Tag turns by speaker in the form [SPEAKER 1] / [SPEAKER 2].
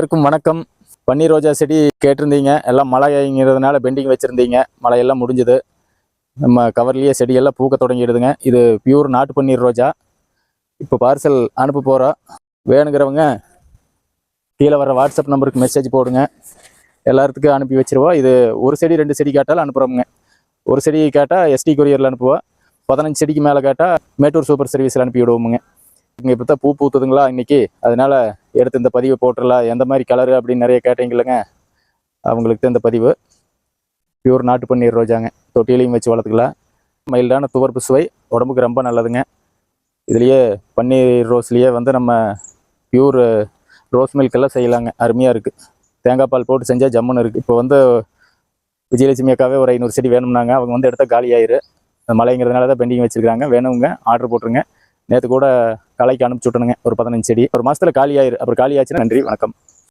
[SPEAKER 1] எல்லாருக்கும் வணக்கம். பன்னீர் ரோஜா செடி கேட்டிருந்தீங்க. எல்லாம் மழைங்கிறதுனால பெண்டிங் வச்சுருந்தீங்க. மழையெல்லாம் முடிஞ்சுது. நம்ம கவர்லேயே செடியெல்லாம் பூக்க தொடங்கிடுதுங்க. இது பியூர் நாட்டு பன்னீர் ரோஜா. இப்போ பார்சல் அனுப்ப போகிறோம் வேணுங்கிறவங்க கீழே வர வாட்ஸ்அப் நம்பருக்கு மெசேஜ் போடுங்க. எல்லாத்துக்கும் அனுப்பி வச்சிருவோம். இது ஒரு செடி ரெண்டு செடி கேட்டாலும் அனுப்புகிறோமுங்க ஒரு செடி கேட்டால் எஸ்டி கொரியரில் அனுப்புவோம். பதினஞ்சு செடிக்கு மேலே கேட்டால் மேட்டூர் சூப்பர் சர்வீஸில் அனுப்பி விடுவோமுங்க இங்கே இப்போ தான் பூ பூத்துதுங்களா இன்றைக்கி அதனால் எடுத்து இந்த பதிவை போட்டுடலாம் எந்த மாதிரி கலரு அப்படின்னு நிறைய கேட்டீங்களங்க அவங்களுக்கு தான் இந்த பதிவு. பியூர் நாட்டு பன்னீர் ரோஜாங்க. தொட்டிலையும் வச்சு வளர்த்துக்கலாம். மைல்டான துவர்ப்பு சுவை. உடம்புக்கு ரொம்ப நல்லதுங்க. இதுலேயே பன்னீர் ரோஸ்லேயே வந்து நம்ம பியூர் ரோஸ் மில்க் எல்லாம் செய்யலாங்க. அருமையாக இருக்குது தேங்காய் பால் போட்டு செஞ்சால் ஜம்முன்னு இருக்குது இப்போ வந்து விஜயலட்சுமி அக்காவே ஒரு ஐநூறு செடி வேணும்னாங்க. அவங்க வந்து எடுத்தால் காலி ஆயிரு மழைங்கிறதுனால தான் பெண்டிங் வச்சுருக்காங்க. வேணுங்க ஆர்டர் போட்டுருங்க. நேற்று கூட கலைக்கு அனுப்பிச்சி விட்டணுங்க ஒரு பதினஞ்சு செடி. ஒரு மாதத்தில் காலி ஆயிரு அப்புறம் காலி ஆச்சுன்னா நன்றி. வணக்கம்.